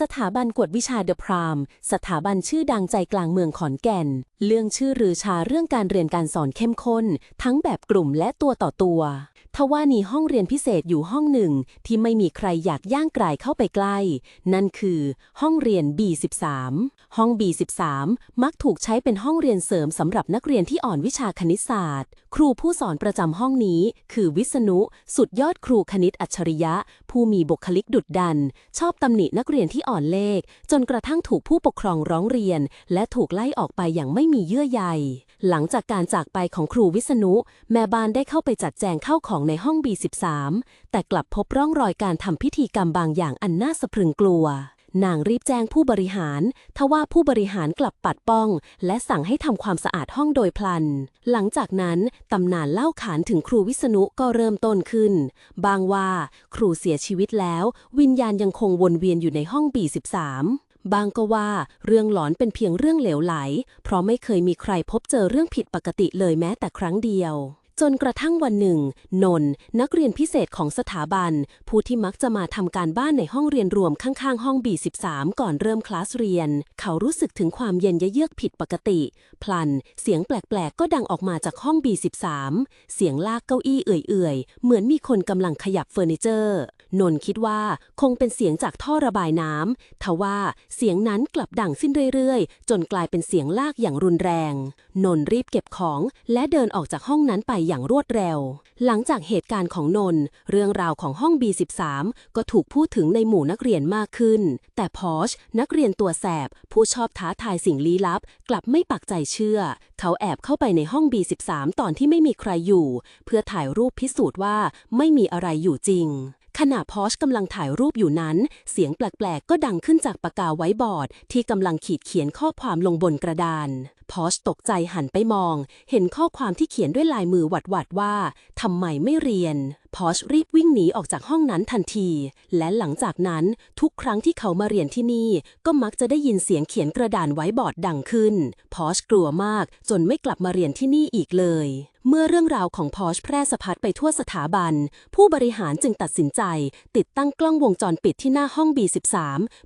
สถาบันกวดวิชาเดอะพราม สถาบันชื่อดังใจกลางเมืองขอนแก่น เรื่องชื่อรือชาเรื่องการเรียนการสอนเข้มข้น ทั้งแบบกลุ่มและตัวต่อตัว ทว่ามีห้องเรียนพิเศษอยู่ห้องหนึ่งที่ไม่มีใครอยากย่างกลายเข้าไปใกล้ นั่นคือห้องเรียน B13 ห้อง B13 มักถูกใช้เป็นห้องเรียนเสริมสำหรับนักเรียนที่อ่อนวิชาคณิตศาสตร์ ครูผู้สอนประจำห้องนี้ คือวิษณุ สุดยอดครูคณิตอัจฉริยะ ผู้มีบุคลิกดุดดัน ชอบตำหนินักเรียนที่อ่อนเลข จนกระทั่งถูกผู้ปกครองร้องเรียน และถูกไล่ออกไปอย่างไม่มีเยื่อใย หลังจากการจากไปของครูวิษณุ แม่บ้านได้เข้าไปจัดแจงเข้าของในห้อง B13 แต่กลับพบร่องรอยการทำพิธีกรรมบางอย่างอันน่าสะพรึงกลัว นางรีบแจ้งผู้บริหาร ทว่าผู้บริหารกลับปัดป้อง และสั่งให้ทำความสะอาดห้องโดยพลัน หลังจากนั้นตำนานเล่าขานถึงครูวิษณุก็เริ่มต้นขึ้น บางว่าครูเสียชีวิตแล้ว วิญญาณยังคงวนเวียนอยู่ในห้อง B13 บางก็ว่าเรื่องหลอนเป็นเพียงเรื่องเหลวไหล เพราะไม่เคยมีใครพบเจอเรื่องผิดปกติเลยแม้แต่ครั้งเดียว จนกระทั่งวันหนึ่ง นนท์นักเรียนพิเศษของสถาบัน ผู้ที่มักจะมาทำการบ้านในห้องเรียนรวมข้างๆ ห้อง B13 ก่อนเริ่มคลาสเรียน เขารู้สึกถึงความเย็นเยือกผิดปกติ พลัน เสียงแปลกๆ ก็ดังออกมาจากห้อง B13 เสียงลากเก้าอี้เอื่อยๆ เหมือนมีคนกำลังขยับเฟอร์นิเจอร์ นนท์คิดว่าคงเป็นเสียงจากท่อระบายน้ำทว่าเสียงนั้นกลับดังขึ้นเรื่อยๆ จนกลายเป็นเสียงลากอย่างรุนแรง นนท์รีบเก็บของและเดินออกจากห้องนั้นไปอย่างรวดเร็ว หลังจากเหตุการณ์ของนนท์เรื่องราวของห้อง B13 ก็ถูกพูดถึงในหมู่นักเรียนมากขึ้น แต่พอชนักเรียนตัวแสบ ผู้ชอบท้าทายสิ่งลี้ลับ กลับไม่ปักใจเชื่อ เขาแอบเข้าไปในห้อง B13 ตอนที่ไม่มีใครอยู่ เพื่อถ่ายรูปพิสูจน์ว่าไม่มีอะไรอยู่จริง ขณะพอชกำลังถ่ายรูปอยู่นั้น เสียงแปลกๆ ก็ดังขึ้นจากปากกาไว้บอร์ด ที่กำลังขีดเขียนข้อความลงบนกระดานพอชตกใจหันไปมอง เห็นข้อความที่เขียนด้วยลายมือหวัดๆว่าทำไมไม่เรียน พอชรีบวิ่งหนีออกจากห้องนั้นทันที และหลังจากนั้นทุกครั้งที่เขามาเรียนที่นี่ ก็มักจะได้ยินเสียงเขียนกระดานไว้บอร์ดดังขึ้น พอชกลัวมากจนไม่กลับมาเรียนที่นี่อีกเลย เมื่อเรื่องราวของพอชแพร่สะพัดไปทั่วสถาบัน ผู้บริหารจึงตัดสินใจ ติดตั้งกล้องวงจรปิดที่หน้าห้อง B13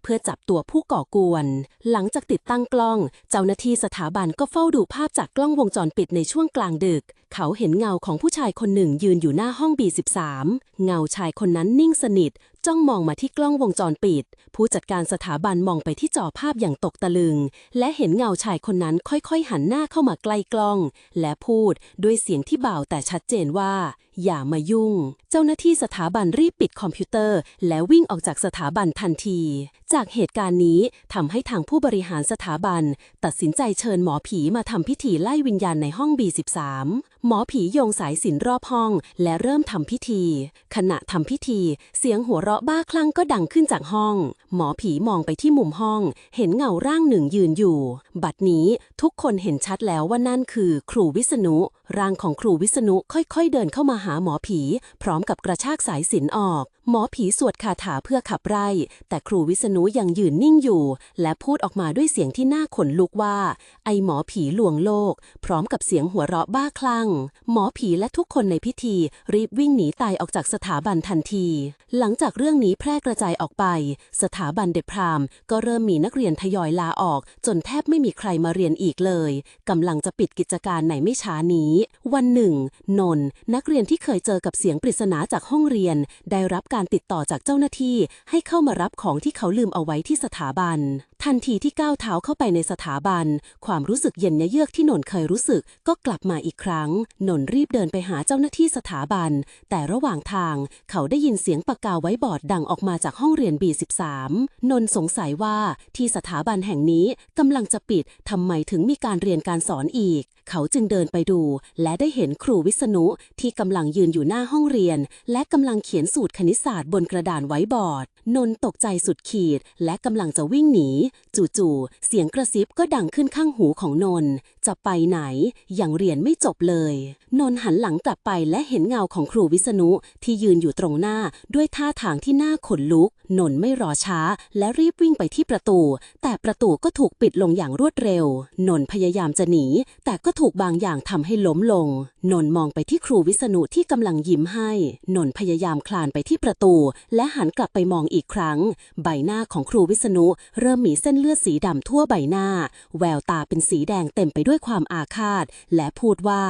เพื่อจับตัวผู้ก่อกวน หลังจากติดตั้งกล้อง เจ้าหน้าที่สถาบันก็เฝ้าดูภาพจากกล้องวงจรปิดในช่วงกลางดึก เขาเห็นเงาของผู้ชายคนหนึ่งยืนอยู่หน้าห้อง B13 เงาชายคนนั้นนิ่งสนิท จ้องมองมาที่กล้องวงจรปิด ผู้จัดการสถาบันมองไปที่จอภาพอย่างตกตะลึง และเห็นเงาชายคนนั้นค่อยๆ หันหน้าเข้ามาใกล้กล้อง และพูดด้วยเสียงที่เบาแต่ชัดเจนว่า อย่ามายุ่ง เจ้าหน้าที่สถาบันรีบปิดคอมพิวเตอร์ และวิ่งออกจากสถาบันทันที จากเหตุการณ์นี้ทำให้ทางผู้บริหารสถาบัน ตัดสินใจเชิญหมอผีมาทำพิธีไล่วิญญาณในห้อง B13 หมอผีโยงสายสินรอบห้อง และเริ่มทำพิธี ขณะทำพิธี เสียงหัวเราะบ้าคลั่งก็ดังขึ้นจากห้อง หมอผีมองไปที่มุมห้อง เห็นเงาร่างหนึ่งยืนอยู่ บัดนี้ทุกคนเห็นชัดแล้วว่านั่นคือ ครูวิษณุร่างของครูวิษณุค่อยๆ เดินเข้ามาหาหมอผี พร้อมกับกระชากสายสินออก หมอผีสวดคาถาเพื่อขับไล่แต่ครูวิษณุยังยืนนิ่งอยู่ และพูดออกมาด้วยเสียงที่น่าขนลุกว่า ไอหมอผีลวงโลก พร้อมกับเสียงหัวเราะบ้าคลั่ง หมอผีและทุกคนในพิธี รีบวิ่งหนีตายออกจากสถาบันทันที หลังจากเรื่องนี้แพร่กระจายออกไป สถาบันเดพรามก็เริ่มมีนักเรียนทยอยลาออก จนแทบไม่มีใครมาเรียนอีกเลยกำลังจะปิดกิจการในไม่ช้านี้ วันหนึ่ง นนท์นักเรียนที่เคยเจอกับเสียงปริศนาจากห้องเรียน ได้รับการติดต่อจากเจ้าหน้าที่ให้เข้ามารับของที่เขาลืมเอาไว้ที่สถาบัน ทันทีที่ก้าวเท้าเข้าไปในสถาบัน ความรู้สึกเย็นยะเยือกที่นนท์เคยรู้สึกก็กลับมาอีกครั้งนนท์รีบเดินไปหาเจ้าหน้าที่สถาบัน แต่ระหว่างทางเขาได้ยินเสียงปากกาไว้บอร์ดดังออกมาจากห้องเรียน B13 นนท์สงสัยว่าที่สถาบันแห่งนี้กำลังจะปิดทำไมถึงมีการเรียนการสอนอีก เขาจึงเดินไปดู และได้เห็นครูวิษณุที่กำลังยืนอยู่หน้าห้องเรียน และกำลังเขียนสูตรคณิตศาสตร์บนกระดานไว้บอร์ด นนท์ตกใจสุดขีดและกำลังจะวิ่งหนี จู่ๆเสียงกระซิบก็ดังขึ้นข้างหูของนนท์จะไปไหน ยังเรียนไม่จบเลย นนหันหลังกลับไปและเห็นเงาของครูวิษณุที่ยืนอยู่ตรงหน้าด้วยท่าทางที่น่าขนลุก นนไม่รอช้า และรีบวิ่งไปที่ประตู แต่ประตูก็ถูกปิดลงอย่างรวดเร็ว นนพยายามจะหนี แต่ก็ถูกบางอย่างทำให้ล้มลง นนมองไปที่ครูวิษณุที่กำลังยิ้มให้ นนพยายามคลานไปที่ประตู และหันกลับไปมองอีกครั้ง ใบหน้าของครูวิษณุเริ่มมีเส้นเลือดสีดำทั่วใบหน้า แววตาเป็นสีแดงเต็มไปด้วยวยความอาฆาต และพูดว่า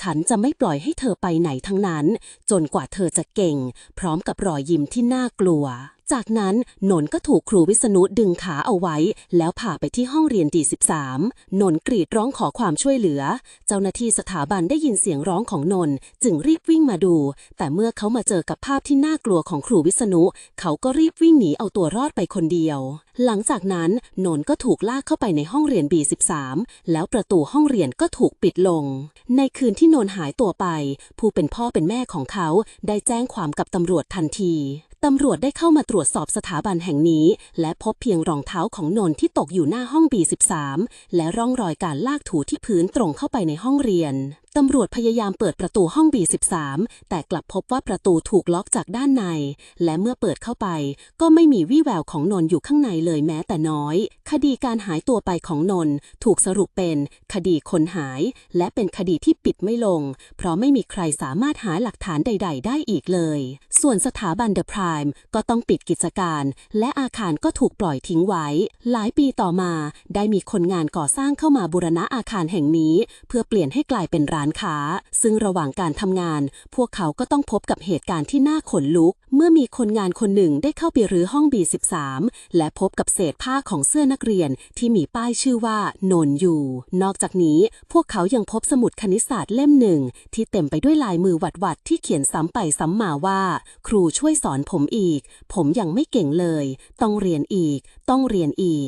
ฉันจะไม่ปล่อยให้เธอไปไหนทั้งนั้น จนกว่าเธอจะเก่ง พร้อมกับรอยยิ้มที่น่ากลัว จากนั้นนนก็ถูกครูวิษณุดึงขาเอาไว้ แล้วพาไปที่ห้องเรียนดี13นนกรีดร้องขอความช่วยเหลือ เจ้าหน้าที่สถาบันได้ยินเสียงร้องของนนจึงรีบวิ่งมาดู แต่เมื่อเขามาเจอกับภาพที่น่ากลัวของครูวิษณุ เขาก็รีบวิ่งหนีเอาตัวรอดไปคนเดียว หลังจากนั้นนนก็ถูกลากเข้าไปในห้องเรียน B13 แล้วประตูห้องเรียนก็ถูกปิดลง ในคืนที่นนหายตัวไป ผู้เป็นพ่อเป็นแม่ของเขาได้แจ้งความกับตำรวจทันที ตำรวจได้เข้ามาตรวจสอบสถาบันแห่งนี้ และพบเพียงรองเท้าของนนที่ตกอยู่หน้าห้อง B13 และร่องรอยการลากถูที่พื้นตรงเข้าไปในห้องเรียนตำรวจพยายามเปิดประตูห้อง B13 แต่กลับพบว่าประตูถูกล็อกจากด้านใน และเมื่อเปิดเข้าไป ก็ไม่มีวี่แววของนนท์อยู่ข้างในเลยแม้แต่น้อย คดีการหายตัวไปของนนท์ถูกสรุปเป็น คดีคนหาย และเป็นคดีที่ปิดไม่ลง เพราะไม่มีใครสามารถหาหลักฐานใด ๆ ได้อีกเลย ส่วนสถาบันเดอะพรายก็ต้องปิดกิจการ และอาคารก็ถูกปล่อยทิ้งไว้ หลายปีต่อมา ได้มีคนงานก่อสร้างเข้ามาบูรณะอาคารแห่งนี้ เพื่อเปลี่ยนให้กลายเป็นร้านค้า ซึ่งระหว่างการทำงาน พวกเขาก็ต้องพบกับเหตุการณ์ที่น่าขนลุก เมื่อมีคนงานคนหนึ่งได้เข้าไปรื้อห้อง B13 และพบกับเศษผ้าของเสื้อนักเรียนที่มีป้ายชื่อว่านนอยู่ นอกจากนี้ พวกเขายังพบสมุดคณิตศาสตร์เล่มหนึ่ง ที่เต็มไปด้วยลายมือหวัดๆที่เขียนซ้ำไปซ้ำมาว่า ครูช่วยสอนผมอีก ผมยังไม่เก่งเลย ต้องเรียนอีก ต้องเรียนอีก